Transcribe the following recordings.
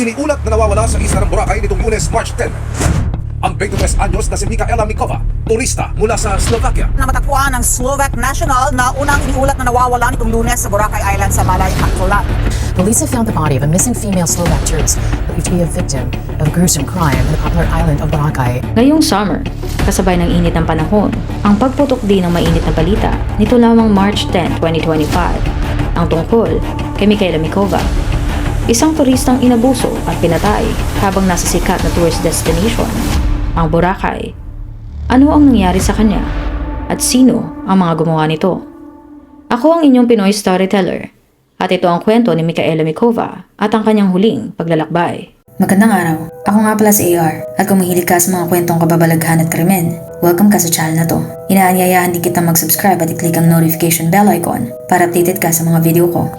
Iniulat na nawawala sa isla ng Boracay nitong lunes March 10. Ang 23 anyos na si Mikaela Mikova, turista mula sa Slovakia. na matatpuan ng Slovak National na unang iniulat na nawawala nitong lunes sa Boracay Island sa Malay, Aklan. Police have found the body of a missing female Slovak tourist believed to be a victim of a gruesome crime in the popular island of Boracay. Ngayong summer, kasabay ng init ng panahon, ang pagputok din ng mainit na balita nito lamang March 10, 2025, ang tungkol kay Michaela Mikova. Isang turistang inabuso at pinatay habang nasa sikat na tourist destination, ang Boracay. Ano ang nangyari sa kanya? At sino ang mga gumawa nito? Ako ang inyong Pinoy storyteller at ito ang kwento ni Michaela Mikova at ang kanyang huling paglalakbay. Magandang araw. Ako nga pala si AR at kung mahilig ka sa mga kwentong kababalaghan at krimen, welcome ka sa channel na to. Inaanyayahan din kita mag-subscribe at i-click ang notification bell icon para updated ka sa mga video ko.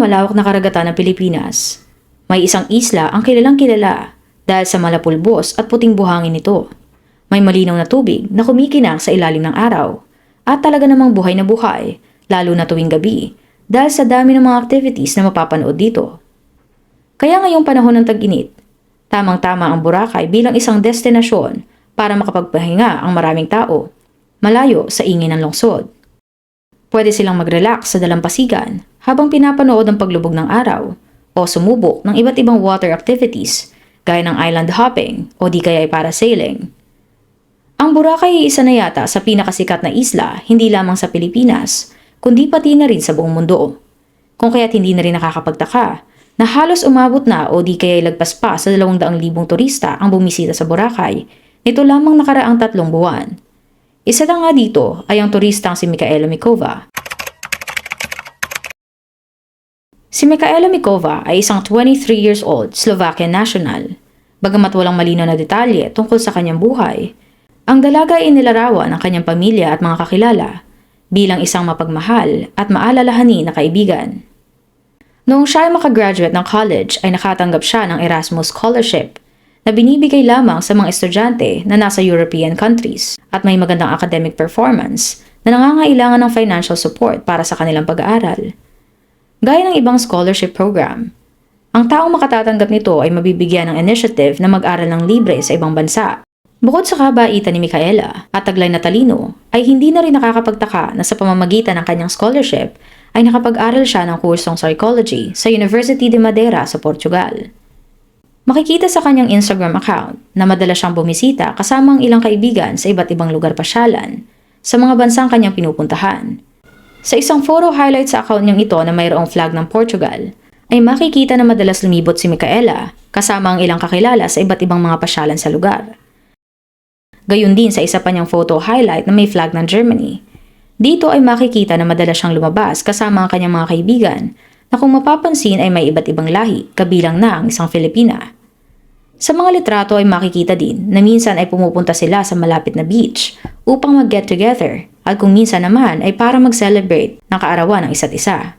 Malawak na karagatan ng Pilipinas, may isang isla ang kilalang kilala dahil sa malapulbos at puting buhangin nito. May malinaw na tubig na kumikinang sa ilalim ng araw at talaga namang buhay na buhay, lalo na tuwing gabi dahil sa dami ng mga activities na mapapanood dito. Kaya ngayong panahon ng tag-init, tamang-tama ang Boracay bilang isang destinasyon para makapagpahinga ang maraming tao, malayo sa ingin ng lungsod. Pwede silang mag-relax sa dalampasigan habang pinapanood ang paglubog ng araw o sumubok ng iba't ibang water activities gaya ng island hopping o di kaya ay parasailing. Ang Boracay ay isa na yata sa pinakasikat na isla hindi lamang sa Pilipinas, kundi pati na rin sa buong mundo. Kung kaya't hindi na rin nakakapagtaka na halos umabot na o di kaya ay lagpas pa sa 200,000 turista ang bumisita sa Boracay nito lamang nakaraang tatlong buwan. Isa na nga dito ay ang turistang si Mikaela Mikova. Si Mikaela Mikova ay isang 23 years old Slovakian national. Bagamat walang malinaw na detalye tungkol sa kanyang buhay, ang dalaga ay inilarawan ng kanyang pamilya at mga kakilala bilang isang mapagmahal at maalalahanin na kaibigan. Noong siya ay makagraduate ng college ay nakatanggap siya ng Erasmus Scholarship na binibigay lamang sa mga estudyante na nasa European countries at may magandang academic performance na nangangailangan ng financial support para sa kanilang pag-aaral. Gaya ng ibang scholarship program, ang taong makatatanggap nito ay mabibigyan ng initiative na mag-aral ng libre sa ibang bansa. Bukod sa kabaitan ni Micaela at taglay na talino, ay hindi na rin nakakapagtaka na sa pamamagitan ng kanyang scholarship ay nakapag-aral siya ng kursong psychology sa University de Madeira sa Portugal. Makikita sa kanyang Instagram account na madalas siyang bumisita kasama ang ilang kaibigan sa iba't ibang lugar pasyalan sa mga bansang kanyang pinupuntahan. Sa isang photo highlight sa account niyang ito na mayroong flag ng Portugal, ay makikita na madalas lumibot si Micaela kasama ang ilang kakilala sa iba't ibang mga pasyalan sa lugar. Gayun din sa isa pa niyang photo highlight na may flag ng Germany. Dito ay makikita na madalas siyang lumabas kasama ang kanyang mga kaibigan na kung mapapansin ay may iba't ibang lahi kabilang na ang isang Filipina. Sa mga litrato ay makikita din na minsan ay pumupunta sila sa malapit na beach upang mag-get together at kung minsan naman ay para mag-celebrate ng kaarawan ng isa't isa.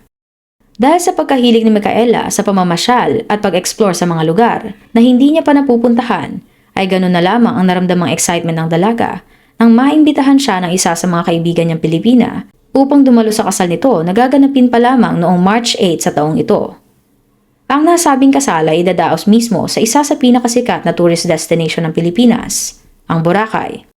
Dahil sa pagkahilig ni Micaela sa pamamasyal at pag-explore sa mga lugar na hindi niya pa napupuntahan, ay ganun na lamang ang naramdamang excitement ng dalaga nang maimbitahan siya ng isa sa mga kaibigan niyang Pilipina upang dumalo sa kasal nito na gaganapin pa lamang noong March 8 sa taong ito. Ang nasabing kasal ay idadaos mismo sa isa sa pinakasikat na tourist destination ng Pilipinas, ang Boracay.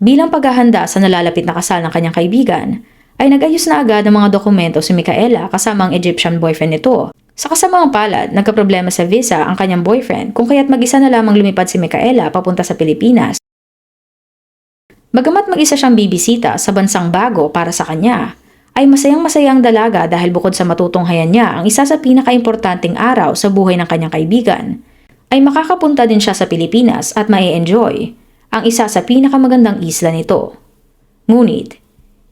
Bilang paghahanda sa nalalapit na kasal ng kanyang kaibigan, ay nag-ayos na agad ng mga dokumento si Micaela kasama ang Egyptian boyfriend nito. Sa kasamang palad, nagkaproblema sa visa ang kanyang boyfriend kung kaya't mag-isa na lamang lumipad si Micaela papunta sa Pilipinas. Bagamat mag-isa siyang bibisita sa bansang bago para sa kanya, ay masayang-masayang dalaga dahil bukod sa matutunghayan niya ang isa sa pinakaimportanteng araw sa buhay ng kanyang kaibigan, ay makakapunta din siya sa Pilipinas at mai-enjoy ang isa sa pinakamagandang isla nito. Ngunit,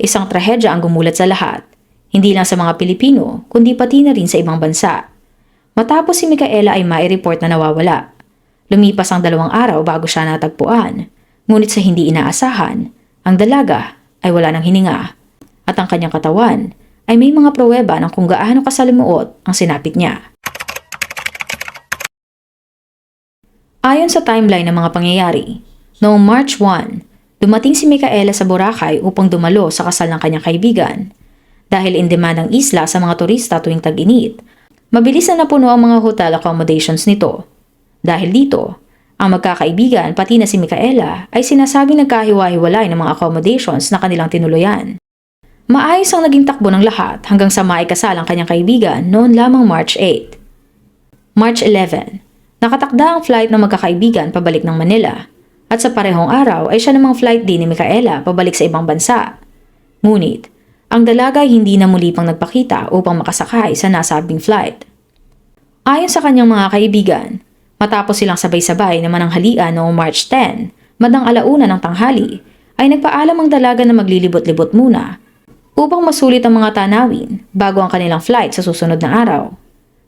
isang trahedya ang gumulat sa lahat, hindi lang sa mga Pilipino, kundi pati na rin sa ibang bansa. Matapos si Micaela ay mai-report na nawawala. Lumipas ang dalawang araw bago siya natagpuan, ngunit sa hindi inaasahan, ang dalaga ay wala ng hininga at ang kanyang katawan ay may mga pruweba ng kung gaano kasalimuot ang sinapit niya. Ayon sa timeline ng mga pangyayari, noong March 1, Dumating si Micaela sa Boracay upang dumalo sa kasal ng kanyang kaibigan. Dahil in demand ang isla sa mga turista tuwing tag-init, mabilis na napuno ang mga hotel accommodations nito. Dahil dito, ang magkakaibigan pati na si Micaela ay sinasabing nagkahiwa-hiwalay ng mga accommodations na kanilang tinuluyan. Maayos ang naging takbo ng lahat hanggang sa maikasal ang kanyang kaibigan noon lamang March 8. March 11, nakatakda ang flight ng magkakaibigan pabalik ng Manila at sa parehong araw ay siya namang flight din ni Micaela pabalik sa ibang bansa. Ngunit, ang dalaga ay hindi na muli pang nagpakita upang makasakay sa nasabing flight. Ayon sa kanyang mga kaibigan, matapos silang sabay-sabay na mananghalian noong March 10, madang alauna ng tanghali, ay nagpaalam ang dalaga na maglilibot-libot muna upang masulit ang mga tanawin bago ang kanilang flight sa susunod na araw.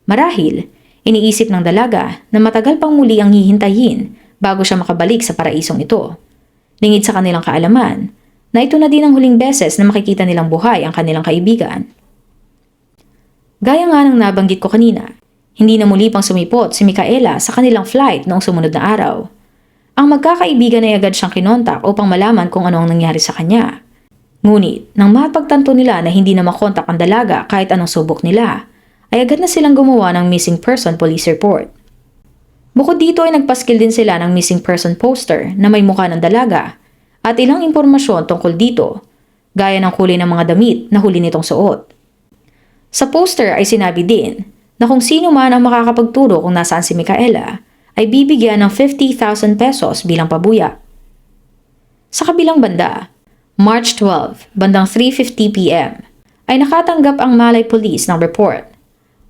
Marahil, iniisip ng dalaga na matagal pang muli ang hihintayin bago siya makabalik sa paraisong ito. Lingid sa kanilang kaalaman na ito na din ang huling beses na makikita nilang buhay ang kanilang kaibigan. Gaya nga ng nabanggit ko kanina, hindi na muli pang sumipot si Micaela sa kanilang flight noong sumunod na araw. Ang magkakaibigan ay agad siyang kinontak upang malaman kung ano ang nangyari sa kanya. Ngunit, nang mapagtanto nila na hindi na makontak ang dalaga kahit anong subok nila, ay agad na silang gumawa ng missing person police report. Bukod dito ay nagpaskil din sila ng missing person poster na may mukha ng dalaga at ilang impormasyon tungkol dito, gaya ng kulay ng mga damit na huli nitong suot. Sa poster ay sinabi din na kung sino man ang makakapagturo kung nasaan si Micaela ay bibigyan ng 50,000 pesos bilang pabuya. Sa kabilang banda, March 12, bandang 3.50pm, ay nakatanggap ang Malay Police ng report.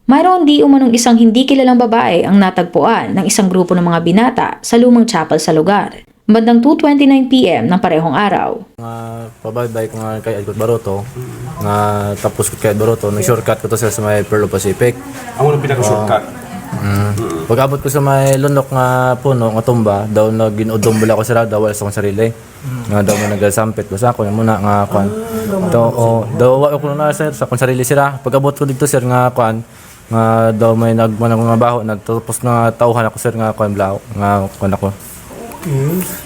Mayroon di umanong isang hindi kilalang babae ang natagpuan ng isang grupo ng mga binata sa lumang chapel sa lugar. Bandang 2.29pm ng parehong araw. nga pabaybay ko nga kay Edward Baroto nga tapos ko kay Edward Baroto nag shortcut ko to sa may Perlo Pacific Ang unang pinaka-shortcut. Mm. pag abot ko sa may lunok nga puno nga tumba daw na ginudombol ako sir daw wala sa akong sarili nga daw na nagasampit basta ako na muna nga kwan daw oh daw wa ko na sir sa akong sarili sira pag abot ko dito sir nga kwan nga daw may nagmanang nga baho na tapos na tauhan ako sir nga kwan blaw nga kwan ako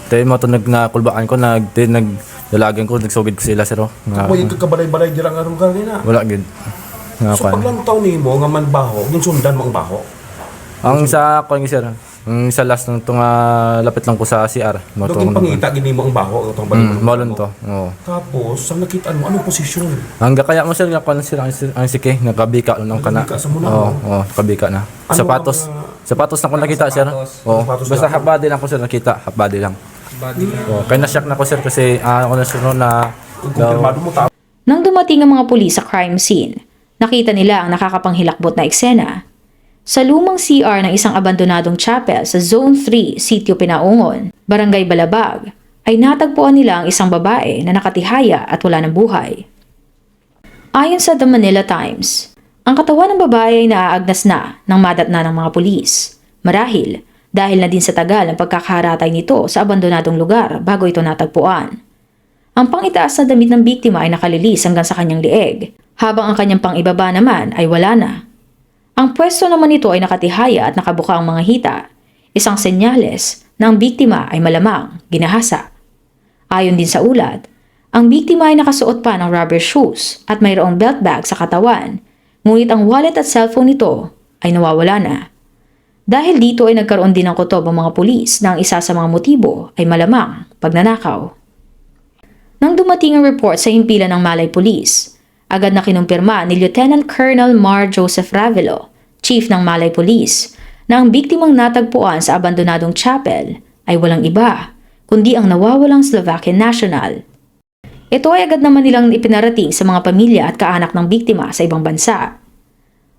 Tayo mo to nag ko nag di, nag dalagan ko nagsugid ko sila sir oh. Nga, Kung yung kakabalay-balay dira nga ron kanina. wala gid. Nga So kwan. paglantaw nimo nga man baho, yung sundan mo ang baho. Ang sa kwan sir. Ang sa last ng tunga lapit lang ko sa CR. Mo to. Duging pangita gini mo ang baho itong balik. Mm, malon to. Oo. Tapos, sa nakita mo, anong posisyon? Ang kaya mo sir nga kwan sir ang, ang sike nagkabika lang kana. Nagkabika sa muna, Oo, oo, kabika na. Ano Sapatos. ang, Sapatos na ko nakita sir. Oo. Sapatos Basta lang. half body lang ko sir nakita, half body lang. Oo, kaya na-shock na ko sir kasi ah, ako na sir na mo Nang dumating ang mga pulis sa crime scene, nakita nila ang nakakapanghilakbot na eksena. Sa lumang CR ng isang abandonadong chapel sa Zone 3, Sitio Pinaungon, Barangay Balabag, ay natagpuan nila ang isang babae na nakatihaya at wala ng buhay. Ayon sa The Manila Times, ang katawan ng babae ay naaagnas na nang madatna ng mga pulis. Marahil, dahil na din sa tagal ng pagkakaharatay nito sa abandonadong lugar bago ito natagpuan. Ang pangitaas na damit ng biktima ay nakalilis hanggang sa kanyang lieg, habang ang kanyang pangibaba naman ay wala na. Ang pwesto naman nito ay nakatihaya at nakabuka ang mga hita, isang senyales na ang biktima ay malamang ginahasa. Ayon din sa ulat, ang biktima ay nakasuot pa ng rubber shoes at mayroong belt bag sa katawan, ngunit ang wallet at cellphone nito ay nawawala na. Dahil dito ay nagkaroon din ng kutob ang mga pulis na ang isa sa mga motibo ay malamang pagnanakaw. Nang dumating ang report sa himpilan ng Malay Police, agad na kinumpirma ni Lieutenant Colonel Mar Joseph Ravelo, Chief ng Malay Police, na ang biktimang natagpuan sa abandonadong chapel ay walang iba, kundi ang nawawalang Slovakian national. Ito ay agad naman nilang ipinarating sa mga pamilya at kaanak ng biktima sa ibang bansa.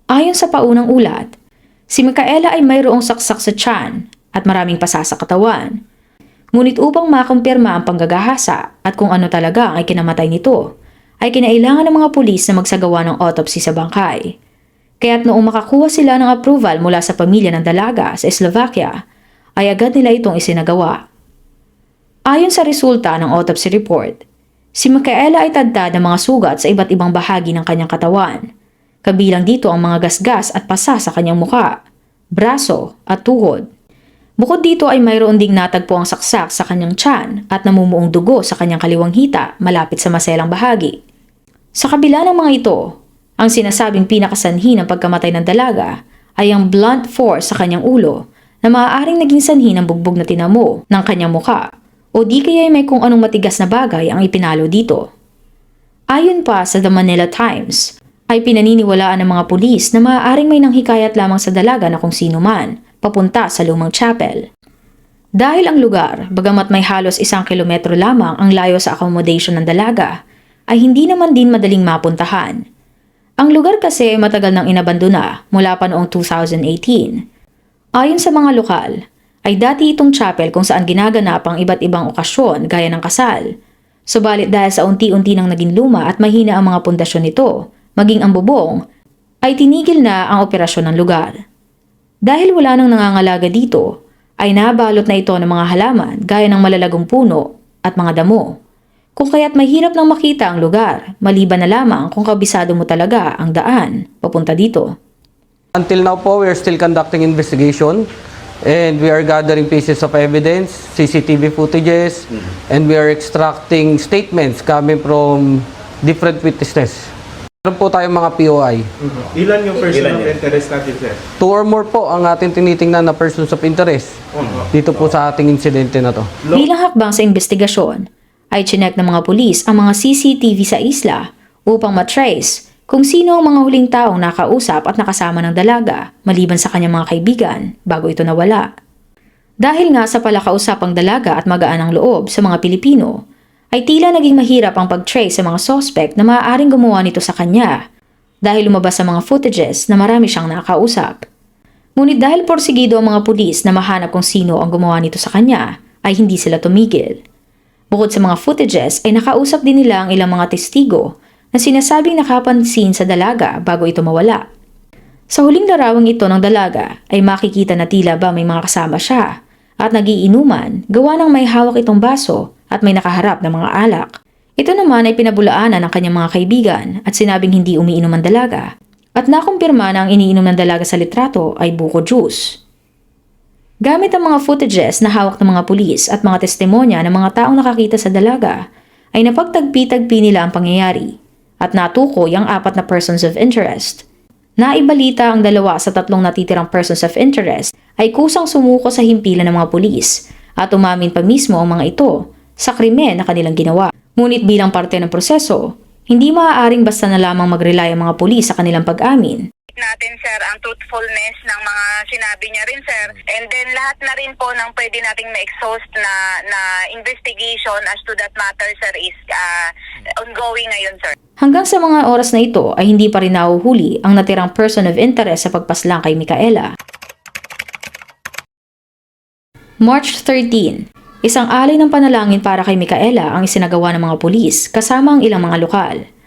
Ayon sa paunang ulat, si Micaela ay mayroong saksak sa tiyan at maraming pasa sa. Ngunit upang makumpirma ang panggagahasa at kung ano talaga ang kinamatay nito, ay kinailangan ng mga pulis na magsagawa ng autopsy sa bangkay. Kaya't noong makakuha sila ng approval mula sa pamilya ng dalaga sa Slovakia, ay agad nila itong isinagawa. Ayon sa resulta ng autopsy report, si Micaela ay tadtad ng mga sugat sa iba't ibang bahagi ng kanyang katawan. Kabilang dito ang mga gasgas at pasa sa kanyang muka, braso at tuhod. Bukod dito ay mayroon ding natagpo ang saksak sa kanyang tiyan at namumuong dugo sa kanyang kaliwang hita malapit sa maselang bahagi. Sa kabila ng mga ito, ang sinasabing pinakasanhi ng pagkamatay ng dalaga ay ang blunt force sa kanyang ulo na maaaring naging sanhi ng bugbog na tinamo ng kanyang muka o di kaya may kung anong matigas na bagay ang ipinalo dito. Ayon pa sa The Manila Times, ay pinaniniwalaan ng mga pulis na maaaring may nanghikayat lamang sa dalaga na kung sino man papunta sa lumang chapel. Dahil ang lugar, bagamat may halos isang kilometro lamang ang layo sa accommodation ng dalaga, ay hindi naman din madaling mapuntahan. Ang lugar kasi matagal nang inabandona mula pa noong 2018. Ayon sa mga lokal, ay dati itong chapel kung saan ginaganap ang iba't ibang okasyon gaya ng kasal. Subalit dahil sa unti-unti nang naging luma at mahina ang mga pundasyon nito, maging ang bubong, ay tinigil na ang operasyon ng lugar. Dahil wala nang nangangalaga dito, ay nabalot na ito ng mga halaman gaya ng malalagong puno at mga damo. Kung kaya't mahirap nang makita ang lugar, maliban na lamang kung kabisado mo talaga ang daan papunta dito. Until now po, we are still conducting investigation and we are gathering pieces of evidence, CCTV footages, and we are extracting statements coming from different witnesses. Meron po tayong mga POI. Ilan yung person of interest natin, sir? Two or more po ang ating tinitingnan na persons of interest dito po sa ating insidente na to. Bilang hakbang sa investigasyon, ay chinek ng mga pulis ang mga CCTV sa isla upang matrace kung sino ang mga huling taong nakausap at nakasama ng dalaga maliban sa kanyang mga kaibigan bago ito nawala. Dahil nga sa palakausapang dalaga at magaan ang loob sa mga Pilipino, ay tila naging mahirap ang pag-trace sa mga suspect na maaaring gumawa nito sa kanya dahil lumabas sa mga footages na marami siyang nakausap. Ngunit dahil porsigido ang mga pulis na mahanap kung sino ang gumawa nito sa kanya, ay hindi sila tumigil. Bukod sa mga footages ay nakausap din nila ang ilang mga testigo na sinasabing nakapansin sa dalaga bago ito mawala. Sa huling larawang ito ng dalaga ay makikita na tila ba may mga kasama siya at nagiinuman gawa ng may hawak itong baso at may nakaharap na mga alak. Ito naman ay pinabulaanan ng kanyang mga kaibigan at sinabing hindi umiinom ang dalaga at nakumpirma na ang iniinom ng dalaga sa litrato ay buko juice. Gamit ang mga footages na hawak ng mga pulis at mga testimonya ng mga taong nakakita sa dalaga, ay napagtagpi-tagpi nila ang pangyayari at natukoy ang apat na persons of interest. Naibalita ang dalawa sa tatlong natitirang persons of interest ay kusang sumuko sa himpilan ng mga pulis at umamin pa mismo ang mga ito sa krimen na kanilang ginawa. Ngunit bilang parte ng proseso, hindi maaaring basta na lamang mag-rely ang mga pulis sa kanilang pag-amin natin sir ang truthfulness ng mga sinabi niya rin sir and then lahat na rin po ng pwede nating ma-exhaust na na investigation as to that matter sir is uh, ongoing ngayon sir. Hanggang sa mga oras na ito ay hindi pa rin nahuhuli ang natirang person of interest sa pagpaslang kay Micaela. March 13, isang alay ng panalangin para kay Micaela ang isinagawa ng mga pulis kasama ang ilang mga lokal.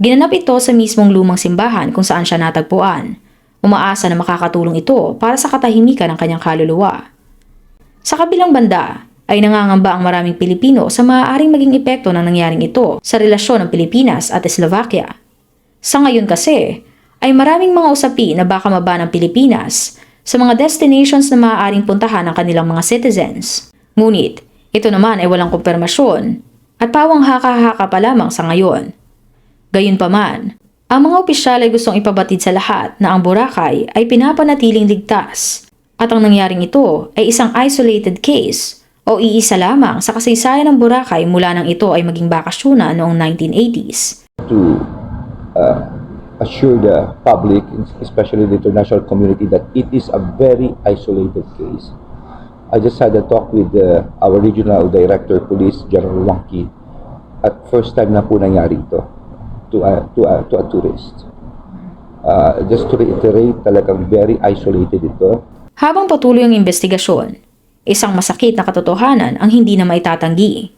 Ginanap ito sa mismong lumang simbahan kung saan siya natagpuan. Umaasa na makakatulong ito para sa katahimikan ng kanyang kaluluwa. Sa kabilang banda, ay nangangamba ang maraming Pilipino sa maaaring maging epekto ng nangyaring ito sa relasyon ng Pilipinas at Slovakia. Sa ngayon kasi, ay maraming mga usapi na baka maba ng Pilipinas sa mga destinations na maaaring puntahan ng kanilang mga citizens. Ngunit, ito naman ay walang kumpirmasyon at pawang haka-haka pa lamang sa ngayon. Gayunpaman, ang mga opisyal ay gustong ipabatid sa lahat na ang Boracay ay pinapanatiling ligtas at ang nangyaring ito ay isang isolated case o iisa lamang sa kasaysayan ng Boracay mula nang ito ay maging bakasyonan noong 1980s. to uh, assure the public, especially the international community, that it is a very isolated case. I just had a talk with uh, our regional director, police, General Wangki, at first time na po nangyari ito to a, to a, to a tourist. Uh, just to reiterate, talagang very isolated ito. Habang patuloy ang investigasyon, isang masakit na katotohanan ang hindi na maitatanggi.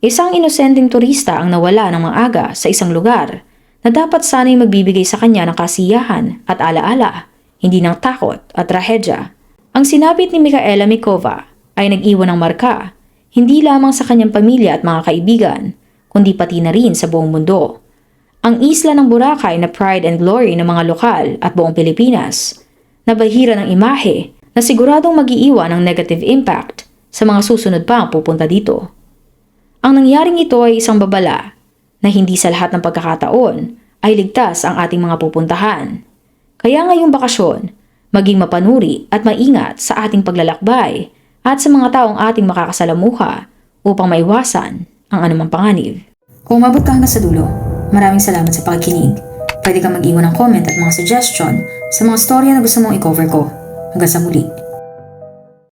Isang inosenteng turista ang nawala ng maaga sa isang lugar na dapat sana'y magbibigay sa kanya ng kasiyahan at alaala, hindi ng takot at trahedya. Ang sinapit ni Mikaela Mikova ay nag-iwan ng marka, hindi lamang sa kanyang pamilya at mga kaibigan, kundi pati na rin sa buong mundo. Ang isla ng Boracay na pride and glory ng mga lokal at buong Pilipinas, nabahira ng imahe na siguradong magiiwan ng negative impact sa mga susunod pa ang pupunta dito. Ang nangyaring ito ay isang babala na hindi sa lahat ng pagkakataon ay ligtas ang ating mga pupuntahan. Kaya ngayong bakasyon, maging mapanuri at maingat sa ating paglalakbay at sa mga taong ating makakasalamuha upang maiwasan ang anumang panganib. Kung umabot ka hanggang sa dulo, maraming salamat sa pakikinig. Pwede kang mag-iwan ng comment at mga suggestion sa mga storya na gusto mong i-cover ko. Hanggang sa muli.